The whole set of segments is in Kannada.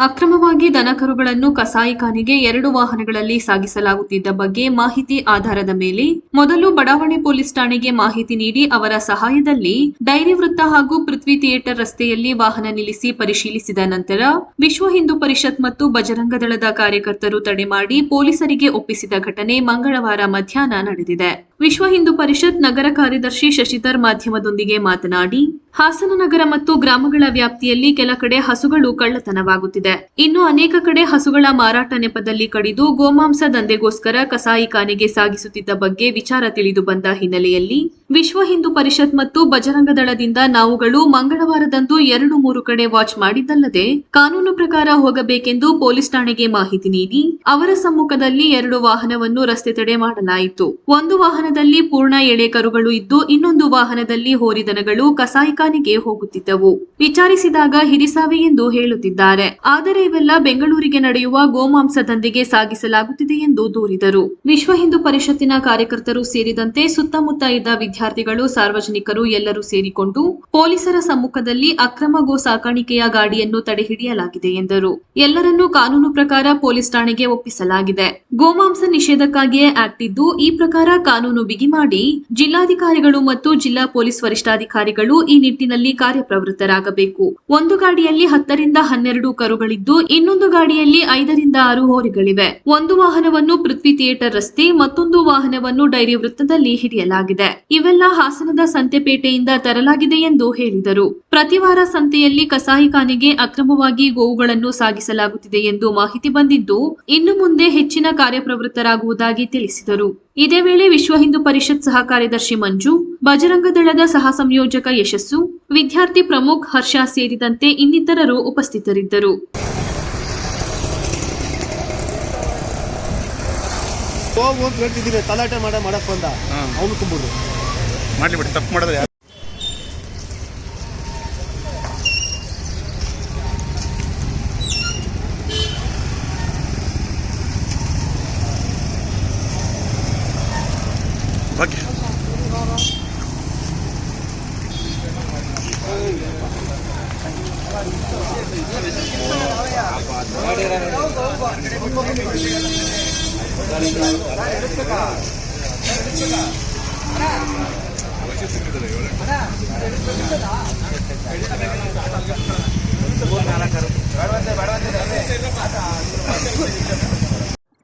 ಅಕ್ರಮವಾಗಿ ದನಕರುಗಳನ್ನು ಕಸಾಯಿಖಾನೆಗೆ ಎರಡು ವಾಹನಗಳಲ್ಲಿ ಸಾಗಿಸಲಾಗುತ್ತಿದ್ದ ಬಗ್ಗೆ ಮಾಹಿತಿ ಆಧಾರದ ಮೇಲೆ ಮೊದಲು ಬಡಾವಣೆ ಪೊಲೀಸ್ ಠಾಣೆಗೆ ಮಾಹಿತಿ ನೀಡಿ ಅವರ ಸಹಾಯದಲ್ಲಿ ಡೈರಿ ವೃತ್ತ ಹಾಗೂ ಪೃಥ್ವಿ ಥಿಯೇಟರ್ ರಸ್ತೆಯಲ್ಲಿ ವಾಹನ ನಿಲ್ಲಿಸಿ ಪರಿಶೀಲಿಸಿದ ನಂತರ ವಿಶ್ವ ಹಿಂದೂ ಪರಿಷತ್ ಮತ್ತು ಬಜರಂಗ ದಳದ ಕಾರ್ಯಕರ್ತರು ತಡೆ ಮಾಡಿ ಪೊಲೀಸರಿಗೆ ಒಪ್ಪಿಸಿದ ಘಟನೆ ಮಂಗಳವಾರ ಮಧ್ಯಾಹ್ನ ನಡೆದಿದೆ. ವಿಶ್ವ ಹಿಂದೂ ಪರಿಷತ್ ನಗರ ಕಾರ್ಯದರ್ಶಿ ಶಶಿಧರ್ ಮಾಧ್ಯಮದೊಂದಿಗೆ ಮಾತನಾಡಿ, ಹಾಸನ ನಗರ ಮತ್ತು ಗ್ರಾಮಗಳ ವ್ಯಾಪ್ತಿಯಲ್ಲಿ ಕೆಲ ಕಡೆ ಹಸುಗಳು ಕಳ್ಳತನವಾಗುತ್ತಿದೆ. ಇನ್ನು ಅನೇಕ ಕಡೆ ಹಸುಗಳ ಮಾರಾಟ ನೆಪದಲ್ಲಿ ಕಡಿದು ಗೋಮಾಂಸ ದಂಧೆಗೋಸ್ಕರ ಕಸಾಯಿಖಾನೆಗೆ ಸಾಗಿಸುತ್ತಿದ್ದ ಬಗ್ಗೆ ವಿಚಾರ ತಿಳಿದು ಬಂದ ಹಿನ್ನೆಲೆಯಲ್ಲಿ, ವಿಶ್ವ ಹಿಂದೂ ಪರಿಷತ್ ಮತ್ತು ಬಜರಂಗ ದಳದಿಂದ ನಾವುಗಳು ಮಂಗಳವಾರದಂದು ಎರಡು ಮೂರು ಕಡೆ ವಾಚ್ ಮಾಡಿದ್ದಲ್ಲದೆ, ಕಾನೂನು ಪ್ರಕಾರ ಹೋಗಬೇಕೆಂದು ಪೊಲೀಸ್ ಠಾಣೆಗೆ ಮಾಹಿತಿ ನೀಡಿ, ಅವರ ಸಮ್ಮುಖದಲ್ಲಿ ಎರಡು ವಾಹನವನ್ನು ರಸ್ತೆ ತಡೆ ಮಾಡಲಾಯಿತು. ಒಂದು ವಾಹನದಲ್ಲಿ ಪೂರ್ಣ ಎಳೆ ಕರುಗಳು ಇದ್ದು ಇನ್ನೊಂದು ವಾಹನದಲ್ಲಿ ಹೋರಿದನಗಳು ಕಸಾಯಿಖಾನೆಗೆ ಹೋಗುತ್ತಿದ್ದವು. ವಿಚಾರಿಸಿದಾಗ ಹಿರಿಸಾವೆ ಎಂದು ಹೇಳುತ್ತಿದ್ದಾರೆ. ಆದರೆ ಇವೆಲ್ಲ ಬೆಂಗಳೂರಿಗೆ ನಡೆಯುವ ಗೋಮಾಂಸ ದಂಧೆಗೆ ಸಾಗಿಸಲಾಗುತ್ತಿದೆ ಎಂದು ದೂರಿದರು. ವಿಶ್ವ ಹಿಂದೂ ಪರಿಷತ್ತಿನ ಕಾರ್ಯಕರ್ತರು ಸೇರಿದಂತೆ ಸುತ್ತಮುತ್ತ ಇದ್ದ ವಿದ್ಯಾರ್ಥಿಗಳು, ಸಾರ್ವಜನಿಕರು ಎಲ್ಲರೂ ಸೇರಿಕೊಂಡು ಪೊಲೀಸರ ಸಮ್ಮುಖದಲ್ಲಿ ಅಕ್ರಮ ಗೋ ಸಾಕಾಣಿಕೆಯ ಗಾಡಿಯನ್ನು ತಡೆಹಿಡಿಯಲಾಗಿದೆ ಎಂದರು. ಎಲ್ಲರನ್ನೂ ಕಾನೂನು ಪ್ರಕಾರ ಪೊಲೀಸ್ ಠಾಣೆಗೆ ಒಪ್ಪಿಸಲಾಗಿದೆ. ಗೋಮಾಂಸ ನಿಷೇಧಕ್ಕಾಗಿಯೇ ಆಕ್ಟ್ ಇದ್ದು ಈ ಪ್ರಕಾರ ಕಾನೂನು ಬಿಗಿ ಮಾಡಿ ಜಿಲ್ಲಾಧಿಕಾರಿಗಳು ಮತ್ತು ಜಿಲ್ಲಾ ಪೊಲೀಸ್ ವರಿಷ್ಠಾಧಿಕಾರಿಗಳು ಈ ನಿಟ್ಟಿನಲ್ಲಿ ಕಾರ್ಯಪ್ರವೃತ್ತರಾಗಬೇಕು. ಒಂದು ಗಾಡಿಯಲ್ಲಿ ಹತ್ತರಿಂದ ಹನ್ನೆರಡು ಕರುಗಳಿದ್ದು, ಇನ್ನೊಂದು ಗಾಡಿಯಲ್ಲಿ ಐದರಿಂದ ಆರು ಹೋರಿಗಳಿವೆ. ಒಂದು ವಾಹನವನ್ನು ಪೃಥ್ವಿ ಥಿಯೇಟರ್ ರಸ್ತೆ, ಮತ್ತೊಂದು ವಾಹನವನ್ನು ಡೈರಿ ವೃತ್ತದಲ್ಲಿ ಹಿಡಿಯಲಾಗಿದೆ. ಇವೆಲ್ಲ ಹಾಸನದ ಸಂತೆಪೇಟೆಯಿಂದ ತರಲಾಗಿದೆ ಎಂದು ಹೇಳಿದರು. ಪ್ರತಿವಾರ ಸಂತೆಯಲ್ಲಿ ಕಸಾಯಿಖಾನೆಗೆ ಅಕ್ರಮವಾಗಿ ಗೋವುಗಳನ್ನು ಸಾಗಿಸಲಾಗುತ್ತಿದೆ ಎಂದು ಮಾಹಿತಿ ಬಂದಿದ್ದು ಇನ್ನು ಮುಂದೆ ಹೆಚ್ಚಿನ ಕಾರ್ಯಪ್ರವೃತ್ತರಾಗುವುದಾಗಿ ತಿಳಿಸಿದರು. ಇದೇ ವೇಳೆ ವಿಶ್ವ ಹಿಂದೂ ಪರಿಷತ್ ಸಹ ಕಾರ್ಯದರ್ಶಿ ಮಂಜು ಬಜರಂಗ ದಳದ ಸಹ ಸಂಯೋಜಕ ಯಶಸ್ಸು ವಿದ್ಯಾರ್ಥಿ ಪ್ರಮುಖ್ ಹರ್ಷ ಸೇರಿದಂತೆ ಇನ್ನಿತರರು ಉಪಸ್ಥಿತರಿದ್ದರು. ಹೋಗು ಅಂತ ಹೇಳ್ತಿದ್ದೀನಿ ತಲಾಟೆ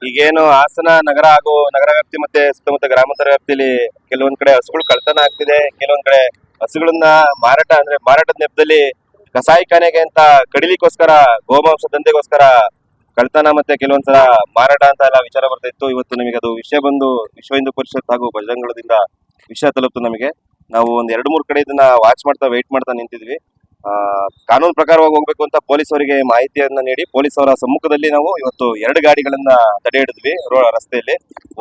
ಈಗೇನು ಹಾಸನ ನಗರ ಹಾಗೂ ನಗರ ವ್ಯಾಪ್ತಿ ಮತ್ತೆ ಸುತ್ತಮುತ್ತ ಗ್ರಾಮಾಂತರ ವ್ಯಾಪ್ತಿಯಲ್ಲಿ ಕೆಲವೊಂದ್ ಕಡೆ ಹಸುಗಳು ಕಳ್ತನ ಆಗ್ತಿದೆ, ಕೆಲವೊಂದ್ ಕಡೆ ಹಸುಗಳನ್ನ ಮಾರಾಟ ಅಂದ್ರೆ ಮಾರಾಟದ ನೆಪದಲ್ಲಿ ಕಸಾಯಿಖಾನೆಗೆ ಅಂತ ಕಡಿಲಿಕ್ಕೋಸ್ಕರ ಗೋಮಾಂಸ ದಂಧೆಗೋಸ್ಕರ ಕಳ್ತನ ಮತ್ತೆ ಕೆಲವೊಂದ್ಸಲ ಮಾರಾಟ ಅಂತ ಎಲ್ಲ ವಿಚಾರ ಬರ್ತಾ ಇತ್ತು. ಇವತ್ತು ನಮಗೆ ಅದು ವಿಷಯ ಬಂದು ವಿಶ್ವ ಹಿಂದೂ ಪರಿಷತ್ ಹಾಗೂ ಬಜರಂಗಳದಿಂದ ವಿಷಯ ತಲುಪ್ತು ನಮಗೆ. ನಾವು ಒಂದ್ ಎರಡು ಮೂರು ಕಡೆ ಇದನ್ನ ವಾಚ್ ಮಾಡ್ತಾ ವೆಯ್ಟ್ ಮಾಡ್ತಾ ನಿಂತಿದ್ವಿ. ಕಾನೂನು ಪ್ರಕಾರವಾಗಿ ಹೋಗ್ಬೇಕು ಅಂತ ಪೊಲೀಸ್ ಅವರಿಗೆ ಮಾಹಿತಿಯನ್ನ ನೀಡಿ ಪೊಲೀಸ್ ಅವರ ಸಮ್ಮುಖದಲ್ಲಿ ನಾವು ಇವತ್ತು ಎರಡು ಗಾಡಿಗಳನ್ನ ತಡೆ ಹಿಡಿದ್ವಿ ರಸ್ತೆಯಲ್ಲಿ.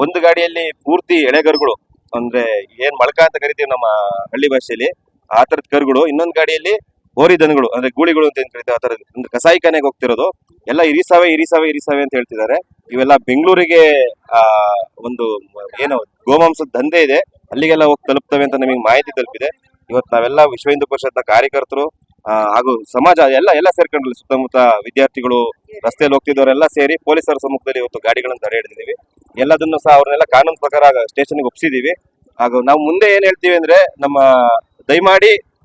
ಒಂದು ಗಾಡಿಯಲ್ಲಿ ಪೂರ್ತಿ ಎಳೆಗರುಗಳು ಅಂದ್ರೆ ಏನ್ ಮಳಕ ಅಂತ ಕರಿತೀವಿ ನಮ್ಮ ಹಳ್ಳಿ ಭಾಷೆಯಲ್ಲಿ, ಆ ತರದ ಕರುಗಳು ಇನ್ನೊಂದು ಗಾಡಿಯಲ್ಲಿ ಹೋರಿ ದನಗಳು ಅಂದ್ರೆ ಗೂಳಿಗಳು ಅಂತ ಏನ್ ಕರಿತೀವಿ ಆತರ ಕಸಾಯಿಖಾನೆಗೆ ಹೋಗ್ತಿರೋದು. ಎಲ್ಲ ಇರಿಸಾವೆ ಇರಿಸಾವೆ ಇರಿಸಾವೆ ಅಂತ ಹೇಳ್ತಿದ್ದಾರೆ. ಇವೆಲ್ಲ ಬೆಂಗಳೂರಿಗೆ, ಆ, ಒಂದು ಏನು ಗೋಮಾಂಸದ ದಂಧೆ ಇದೆ. ಅಲ್ಲಿಗೆಲ್ಲ ಹೋಗಿ ತಲುಪ್ತವೆ ಅಂತ ನಮಗೆ ಮಾಹಿತಿ ತಲುಪಿದೆ. ಇವತ್ತು ನಾವೆಲ್ಲ ವಿಶ್ವ ಹಿಂದೂ ಪರಿಷತ್ನ ಕಾರ್ಯಕರ್ತರು ಹಾಗೂ ಸಮಾಜ, ಎಲ್ಲ ಎಲ್ಲ ಸೇರ್ಕೊಂಡ್ರು ಸುತ್ತಮುತ್ತ ವಿದ್ಯಾರ್ಥಿಗಳು, ರಸ್ತೆಯಲ್ಲಿ ಹೋಗ್ತಿದ್ದವರೆಲ್ಲ ಸೇರಿ ಪೊಲೀಸರ ಸಮ್ಮುಖದಲ್ಲಿ ಇವತ್ತು ಗಾಡಿಗಳನ್ನು ತಡೆ ಹಿಡಿದಿದ್ದೀವಿ. ಎಲ್ಲದನ್ನು ಸಹ ಅವ್ರನ್ನೆಲ್ಲ ಕಾನೂನು ಪ್ರಕಾರ ಸ್ಟೇಷನ್ಗೆ ಒಪ್ಸಿದೀವಿ ಹಾಗೂ ನಾವು ಮುಂದೆ ಏನ್ ಹೇಳ್ತೀವಿ ಅಂದ್ರೆ ನಮ್ಮ ದಯಮಾಡಿ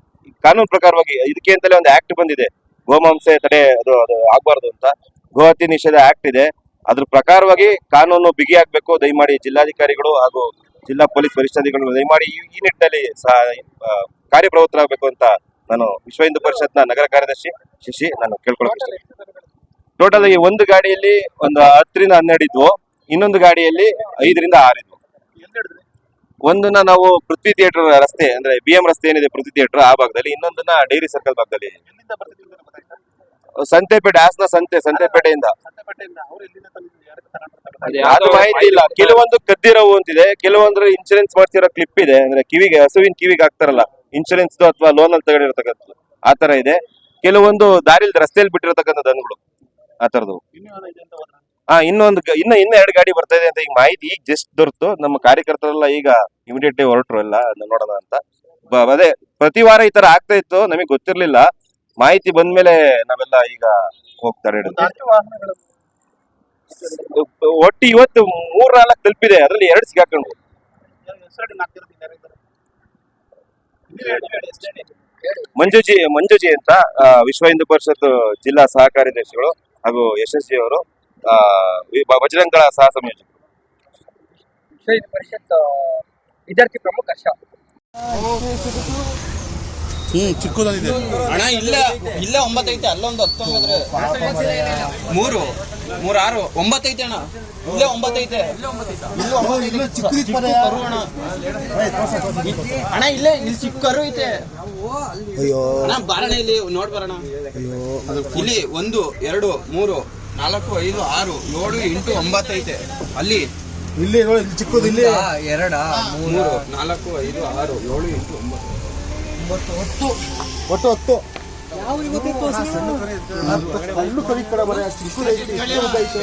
ಕಾನೂನು ಪ್ರಕಾರವಾಗಿ ಇದಕ್ಕೆ ಅಂತಲೇ ಒಂದು ಆಕ್ಟ್ ಬಂದಿದೆ. ಗೋಮಾಂಸೆ ತಡೆ ಅದು ಅದು ಆಗ್ಬಾರ್ದು ಅಂತ. ಗೋಹತ್ಯೆ ನಿಷೇಧ ಆಕ್ಟ್ ಇದೆ. ಅದ್ರ ಪ್ರಕಾರವಾಗಿ ಕಾನೂನು ಬಿಗಿ ಆಗ್ಬೇಕು. ದಯಮಾಡಿ ಜಿಲ್ಲಾಧಿಕಾರಿಗಳು ಹಾಗೂ ಜಿಲ್ಲಾ ಪೊಲೀಸ್ ವರಿಷ್ಠಾಧಿಕಾರಿಗಳು ದಯಮಾಡಿ ಈ ನಿಟ್ಟಿನಲ್ಲಿ ಕಾರ್ಯಪ್ರವೃತ್ತರಾಗಬೇಕು ಅಂತ ನಾನು ವಿಶ್ವ ಹಿಂದೂ ಪರಿಷತ್ನ ನಗರ ಕಾರ್ಯದರ್ಶಿ ಶಶಿ ನಾನು ಕೇಳ್ಕೊಳ್ಳೋಕೆ ಟೋಟಲ್ ಆಗಿ ಒಂದು ಗಾಡಿಯಲ್ಲಿ ಒಂದು ಹತ್ತರಿಂದ ಹನ್ನೆರಡು ಇದ್ವು. ಇನ್ನೊಂದು ಗಾಡಿಯಲ್ಲಿ ಐದರಿಂದ ಆರು ಇದ್ವು. ಒಂದನ್ನ ನಾವು ಪೃಥ್ವಿ ಥಿಯೇಟರ್ ರಸ್ತೆ ಅಂದ್ರೆ ಬಿ ಎಂ ರಸ್ತೆ ಏನಿದೆ ಪೃಥ್ವಿ ಥಿಯೇಟರ್ ಆ ಭಾಗದಲ್ಲಿ ಇನ್ನೊಂದನ್ನ ಡೈರಿ ಸರ್ಕಲ್ ಭಾಗದಲ್ಲಿ. ಸಂತೆಪೇಟೆ ಹಾಸನ ಸಂತೆ ಸಂತೆಪೇಟೆಯಿಂದ. ಅದು ಮಾಹಿತಿ ಇಲ್ಲ. ಕೆಲವೊಂದು ಕದ್ದಿರವು ಅಂತಿದೆ. ಕೆಲವೊಂದ್ರ ಇನ್ಶೂರೆನ್ಸ್ ಮಾಡ್ತಿರೋ ಕ್ಲಿಪ್ ಇದೆ. ಅಂದ್ರೆ ಕಿವಿಗೆ ಹಸುವಿನ ಕಿವಿಗೆ ಹಾಕ್ತಾರಲ್ಲ ಇನ್ಶೂರೆನ್ಸ್ ಅಥವಾ ಲೋನ್ ಅಲ್ಲಿ ತಗೊಂಡಿರ್ತಕ್ಕಂಥದ್ದು ಆತರ ತರ ಇದೆ. ಕೆಲವೊಂದು ದಾರಿಲಿ ರಸ್ತೆಯಲ್ಲಿ ಬಿಟ್ಟಿರತಕ್ಕಂಥ ದನಗಳು ಆ ಹಾ ಇನ್ನೊಂದು ಇನ್ನ ಇನ್ನ ಎರಡು ಗಾಡಿ ಬರ್ತಾ ಇದೆ ಅಂತ ಈಗ ಮಾಹಿತಿ ಈಗ ಜಸ್ಟ್ ದೊರೆತು. ನಮ್ಮ ಕಾರ್ಯಕರ್ತರೆಲ್ಲ ಈಗ ಇಮಿಡಿಯೇಟ್ಲಿ ಹೊರಟ್ರು ಎಲ್ಲ ನೋಡೋಣ ಅಂತ. ಅದೇ ಪ್ರತಿ ವಾರ ಈ ತರ ಆಗ್ತಾ ಇತ್ತು ನಮಗೆ ಗೊತ್ತಿರ್ಲಿಲ್ಲ. ಮಾಹಿತಿ ಬಂದ್ಮೇಲೆ ನಾವೆಲ್ಲ ಈಗ ಹೋಗ್ತಾರೆ ಒಟ್ಟು ಇವತ್ತು ಮೂರ್ ನಾಲ್ಕು ತಲುಪಿದೆ ಅದ್ರಲ್ಲಿ ಎರಡು ಸಿಗಾಕೊಂಡು ಮಂಜುಜಿ ಮಂಜುಜಿ ಅಂತ ವಿಶ್ವ ಹಿಂದೂ ಪರಿಷತ್ ಜಿಲ್ಲಾ ಸಹಕಾರ್ಯದರ್ಶಿಗಳು ಹಾಗೂ ಯಶಸ್ವಿ ಅವರು ಬಜರಂಗಳ ಸಹ ಸಂಯೋಜಕ ಪರಿಷತ್ ವಿದ್ಯಾರ್ಥಿ ಪ್ರಮುಖ ಚಿಕ್ಕದಾಗಿದೆ ಅಣ್ಣ ಇಲ್ಲ ಇಲ್ಲೇ ಒಂಬತ್ತೈತೆ ಅಲ್ಲೊಂದು ಹತ್ತೊಂಬತ್ತು ಮೂರು ಮೂರ್ ಆರು ಒಂಬತ್ತೈತೆ ಅಣ್ಣ. ಇಲ್ಲೇ ಒಂಬತ್ತೈತೆ. ಅಣ್ಣ. ಅಣ್ಣ ಇಲ್ಲೇ ಇಲ್ಲಿ ಚಿಕ್ಕರು ಐತೆ. ಅಣ್ಣ ಬಾರಣ ಇಲ್ಲಿ ನೋಡ್ ಬರೋಣ ಇಲ್ಲಿ ಒಂದು ಎರಡು ಮೂರು ನಾಲ್ಕು ಐದು ಆರು ಏಳು ಎಂಟು ಒಂಬತ್ತೈತೆ. ಅಲ್ಲಿ ಇಲ್ಲಿ ನೋಡಿ ಇಲ್ಲಿ ಚಿಕ್ಕದು ಇಲ್ಲಿ. ಎರಡ ಮೂರು ನಾಲ್ಕು ಐದು ಆರು ಏಳು ಎಂಟು ಒಂಬತ್ತು. ಒಟ್ಟು ಹತ್ತು. ಕಡೆ ಬರ ಚಿಕ್ಕದೈತಿ ಚಿಕ್ಕದೈತೆ